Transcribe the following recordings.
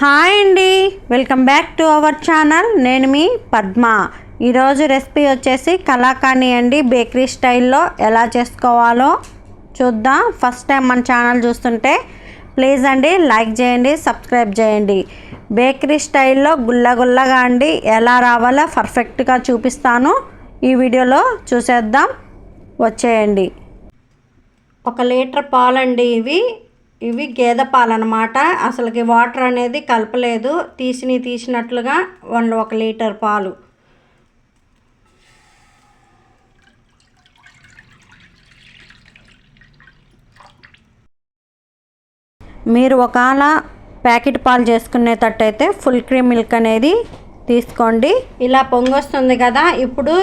Hi అండి. Welcome back to our channel. నేను మీ పద్మ. ఈరోజు రెసిపీ వచ్చేసి కలాకాని అండి. బేకరీ స్టైల్లో ఎలా చేసుకోవాలో చూద్దాం. ఫస్ట్ టైం మన ఛానల్ చూస్తుంటే ప్లీజ్ అండి లైక్ చేయండి సబ్స్క్రైబ్ చేయండి. బేకరీ స్టైల్లో గుల్లగుల్లగా అండి. ఎలా రావాలో పర్ఫెక్ట్గా చూపిస్తాను. ఈ వీడియోలో చూసేద్దాం. వచ్చేయండి. ఒక లీటర్ పాలండి ఇవి. ఇవి గేదె పాలన్నమాట అసలుకి వాటర్ అనేది కలపలేదు. తీసిని తీసినట్లుగా వన్ ఒక లీటర్ పాలు. మీరు ఒకవేళ ప్యాకెట్ పాలు చేసుకునేటట్టయితే ఫుల్ క్రీమ్ మిల్క్ అనేది తీసుకోండి. ఇలా పొంగొస్తుంది కదా. ఇప్పుడు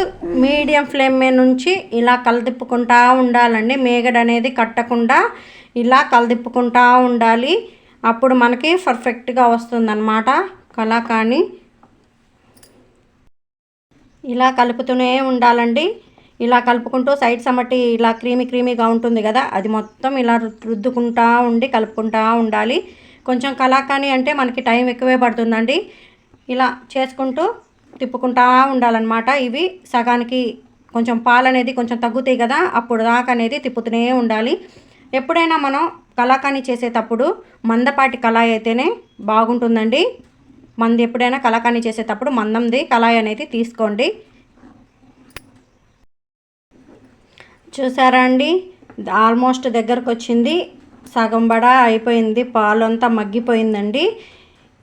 మీడియం ఫ్లేమ్ మీద నుంచి ఇలా కలదిప్పుకుంటా ఉండాలండి. మేగడ అనేది కట్టకుండా ఇలా కలదిప్పుకుంటా ఉండాలి. అప్పుడు మనకి పర్ఫెక్ట్గా వస్తుందన్నమాట. కళాకాని ఇలా కలుపుతూనే ఉండాలండి. ఇలా కలుపుకుంటూ సైడ్ సమ్మటి ఇలా క్రీమీ క్రీమీగా ఉంటుంది కదా. అది మొత్తం ఇలా రుద్దుకుంటా ఉండి కలుపుకుంటా ఉండాలి. కొంచెం కళాకాని అంటే మనకి టైం ఎక్కువే పడుతుందండి. ఇలా చేసుకుంటూ తిప్పుకుంటా ఉండాలన్నమాట. ఇవి సగానికి కొంచెం పాలు అనేది కొంచెం తగ్గుతాయి కదా అప్పుడు దాకా అనేది తిప్పుతూనే ఉండాలి. ఎప్పుడైనా మనం కళాకాని చేసేటప్పుడు మందపాటి కళాయి అయితేనే బాగుంటుందండి. మంది ఎప్పుడైనా కళాకాని చేసేటప్పుడు మందంది కళాయి అనేది తీసుకోండి. చూసారా అండి? ఆల్మోస్ట్ దగ్గరకు వచ్చింది సగం బడ అయిపోయింది. పాలు అంతా మగ్గిపోయిందండి.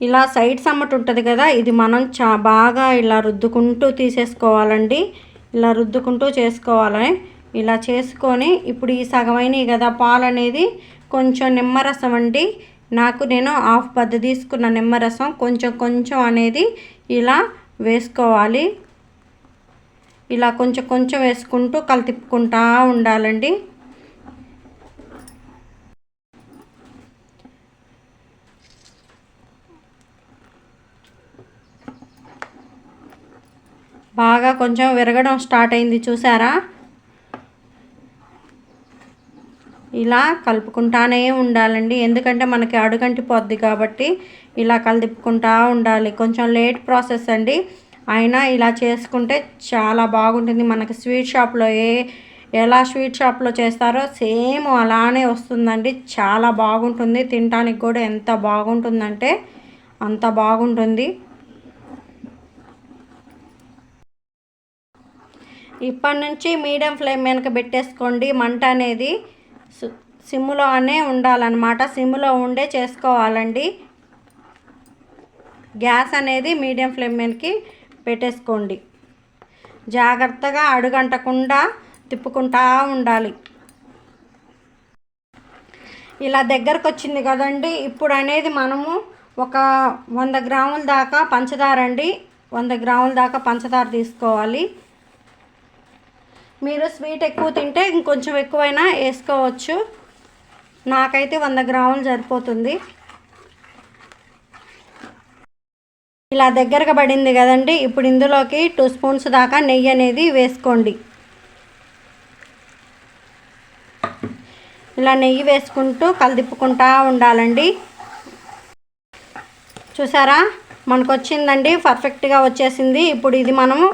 ఇలా సైడ్ సమ్మట్ ఉంటుంది కదా ఇది మనం చా బాగా ఇలా రుద్దుకుంటూ తీసేసుకోవాలండి. ఇలా రుద్దుకుంటూ చేసుకోవాలి. ఇలా చేసుకొని ఇప్పుడు ఈ సగమైనవి కదా పాలు అనేది కొంచెం నిమ్మరసం అండి. నాకు నేను హాఫ్ పద్ద తీసుకున్న నిమ్మరసం కొంచెం కొంచెం అనేది ఇలా వేసుకోవాలి. ఇలా కొంచెం కొంచెం వేసుకుంటూ కలితిప్పుకుంటా ఉండాలండి. బాగా కొంచెం విరగడం స్టార్ట్ అయింది చూసారా? ఇలా కలుపుకుంటానే ఉండాలండి. ఎందుకంటే మనకి అడుగంటి పోద్ది కాబట్టి ఇలా కలిపుకుంటా ఉండాలి. కొంచెం లేట్ ప్రాసెస్ అండి. అయినా ఇలా చేసుకుంటే చాలా బాగుంటుంది. మనకి స్వీట్ షాప్లో ఏ ఎలా స్వీట్ షాప్లో చేస్తారో సేమ్ అలానే వస్తుందండి. చాలా బాగుంటుంది. తినడానికి కూడా ఎంత బాగుంటుందంటే అంత బాగుంటుంది. ఇప్పటి నుంచి మీడియం ఫ్లేమ్ వెనక పెట్టేసుకోండి. మంట అనేది సిమ్లోనే ఉండాలన్నమాట. సిమ్లో ఉండే చేసుకోవాలండి. గ్యాస్ అనేది మీడియం ఫ్లేమ్ మీదకి పెట్టేసుకోండి. జాగ్రత్తగా అడుగంటకుండా తిప్పుకుంటా ఉండాలి. ఇలా దగ్గరకు వచ్చింది కదండి. ఇప్పుడు అనేది మనము ఒక వంద గ్రాముల దాకా పంచదార అండి. వంద గ్రాముల దాకా పంచదార తీసుకోవాలి. మీరు స్వీట్ ఎక్కువ తింటే ఇంకొంచెం ఎక్కువైనా వేసుకోవచ్చు. నాకైతే వంద గ్రాములు సరిపోతుంది. ఇలా దగ్గరగా పడింది కదండి ఇప్పుడు ఇందులోకి టూ స్పూన్స్ దాకా నెయ్యి అనేది వేసుకోండి. ఇలా నెయ్యి వేసుకుంటూ కలిదిప్పుకుంటా ఉండాలండి. చూసారా? మనకు వచ్చిందండి పర్ఫెక్ట్గా వచ్చేసింది. ఇప్పుడు ఇది మనము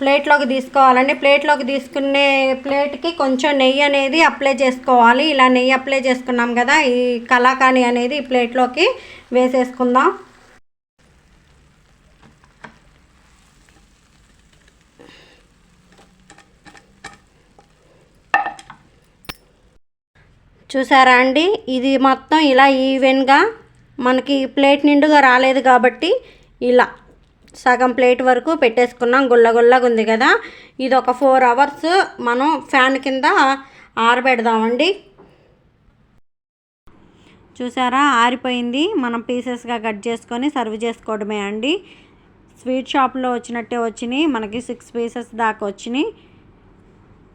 ప్లేట్లోకి తీసుకోవాలండి. ప్లేట్లోకి తీసుకునే ప్లేట్కి కొంచెం నెయ్యి అనేది అప్లై చేసుకోవాలి. ఇలా నెయ్యి అప్లై చేసుకున్నాం కదా ఈ కలాకాని అనేది ఈ ప్లేట్లోకి వేసేసుకుందాం. చూసారా అండి? ఇది మొత్తం ఇలా ఈవెన్గా మనకి ప్లేట్ నిండుగా రాలేదు కాబట్టి ఇలా సగం ప్లేట్ వరకు పెట్టేసుకున్నాం. గుల్ల గుల్లగా ఉంది కదా. ఇది ఒక ఫోర్ అవర్స్ మనం ఫ్యాన్ కింద ఆరబెడదామండి. చూసారా? ఆరిపోయింది. మనం పీసెస్గా కట్ చేసుకొని సర్వ్ చేసుకోవడమే అండి. స్వీట్ షాప్లో వచ్చినట్టే వచ్చినాయి. మనకి సిక్స్ పీసెస్ దాకా వచ్చినాయి.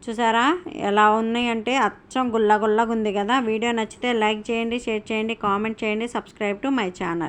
చూసారా? ఎలా ఉన్నాయి అంటే అచ్చం గుల్లగుల్లగా ఉంది కదా. వీడియో నచ్చితే లైక్ చేయండి షేర్ చేయండి కామెంట్ చేయండి సబ్స్క్రైబ్ టు మై ఛానల్